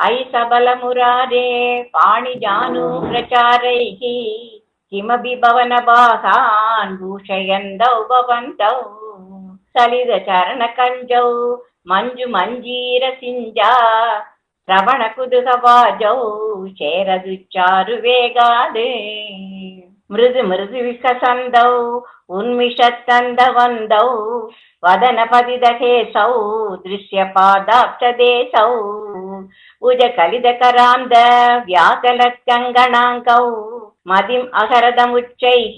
अयि सबलमुरारे पाणिजानु प्रचारैः किमपि भवनभागान् भूषयन्तौ भवन्तौ सलिलचरणकञ्जौ मञ्जुमञ्जीरसिञ्जा श्रवणकुतुकवाजौ चेरदुच्चारुवेगाद् मृदु मृदु विकसन्दौ उन्मिषत्तन्दवन्दौ वदनपतिदकेशौ दृश्यपादाब्जदेशौ उजकलितकरान्द व्याकलकङ्गणाङ्कौ मदिम् अहरदमुच्चैः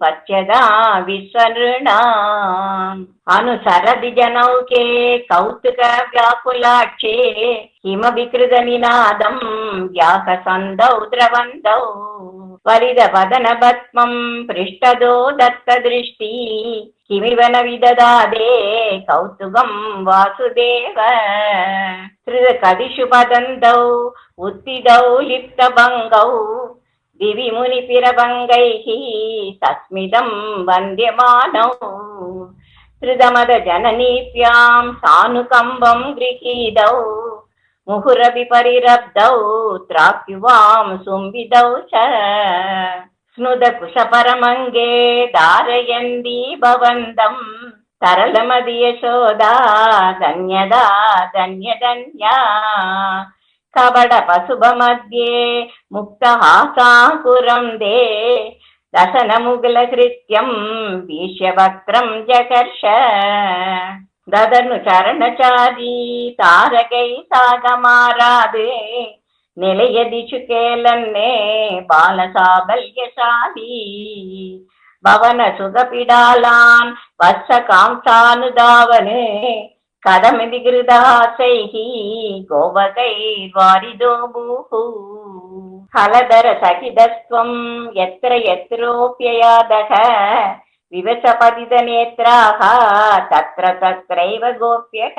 पच्यदा विश्वनृणाम् अनुसरति जनौके कौतुकव्याकुलाक्षे हिमविकृतनिनादम् व्याकसन्दौ द्रवन्दौ वलिदवदनपद्मम् पृष्ठदो दत्तदृष्टि। किमिव न विददादे कौतुकम् वासुदेव। हृदकदिषु पदन्तौ उत्थितौ लिप्तभङ्गौ दिवि मुनिपिरभङ्गैः तस्मिदं वन्द्यमानौ। हृदमदजननीप्यां सानुकम्बं गृहीतौ मुहुरपि परिरब्धौ त्राप्युवां सुम्बिदौ च स्नुदकुशपरमङ्गे धारयन्ती भवन्तम् तरलमदियशोदा धन्यदा धन्यधन्या कपटपशुभमध्ये मुक्तहासाकुरं दे दशनमुगलकृत्यं वीष्यवक्त्रं जकर्ष ததனு சரணசாரி தாரகை சாகமாறாது நிலையதிசுகேலன்னே பாலசாபல்யசாலி பவன சுகபிடாலான் வத்ச காம்சானுதாவனு கதமிதி கிருதாசைஹி கோபகை வாரிதோ பூஹு ஹலதர சகிதஸ்வம் எத்திர எத்திரோப்பியதக विवसपतितनेत्राः तत्र तत्रैव गोप्यः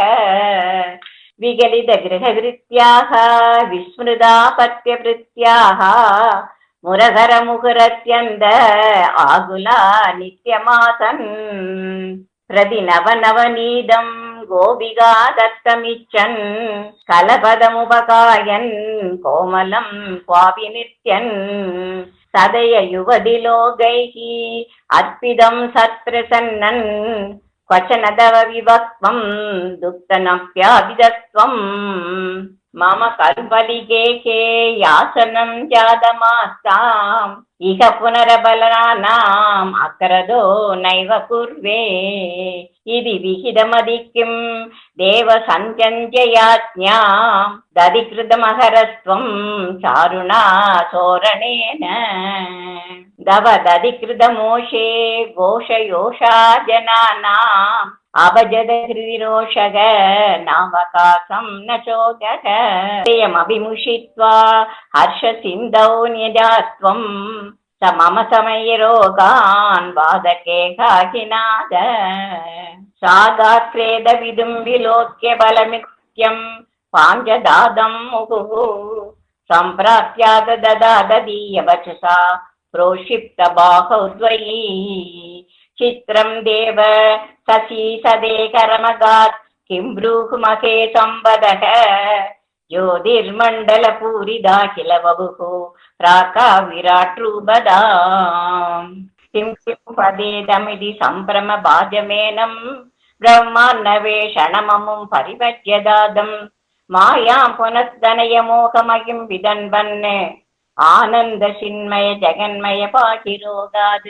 विगलितगृहवृत्त्याः विस्मृतापत्यवृत्त्याः मुरहरमुहुरत्यन्द आगुला नित्यमासन् प्रतिनवनवनीदं गोपिका दत्तमिच्छन् कलपदमुपकायन् कोमलं क्वापि नित्यन् सदय युवदिलोकैः अर्पितं सत्प्रसन्नन् क्वचन तव మమ కల్పలికేకే యాసనం జాతమాస్తాం ఇక పునరబలానాం అక్రదో నైవ కుర్వే ఇది విహితమది కిం దేవ సంత్యంత్యయాజ్ఞాం దధికృతమహరస్వం చారుణా సోరణేన దవ దధికృతమోషే ఘోషయోషా జనానాం अवजद निर्विरोषग नावकाशम् न चोदः प्रेयमभिमुषित्वा हर्षसिन्धौ न्यजात्वम् स मम समये रोगान् बाधके काकिनाद सा गात्रेदविदुम् विलोक्य बलमित्यम् पाञ्जदादम् मुहुः सम्प्राप्याद ददा ददीय प्रोक्षिप्तबाहौ द्वयी चित्रं देव सखी सदेकरमगात् किं ब्रूहुमहे संवदः ज्योतिर्मण्डलपूरिदा किल बभुः प्राका विराट्रूपदाम् किं किं पदेदमिति सम्भ्रमभाजमेनं ब्रह्मान्नवेषणममुं परिपद्यदादम् मायां पुनस्तनयमोहमयं विदन्वन् आनन्दशिन्मय जगन्मय पाहिरोगात्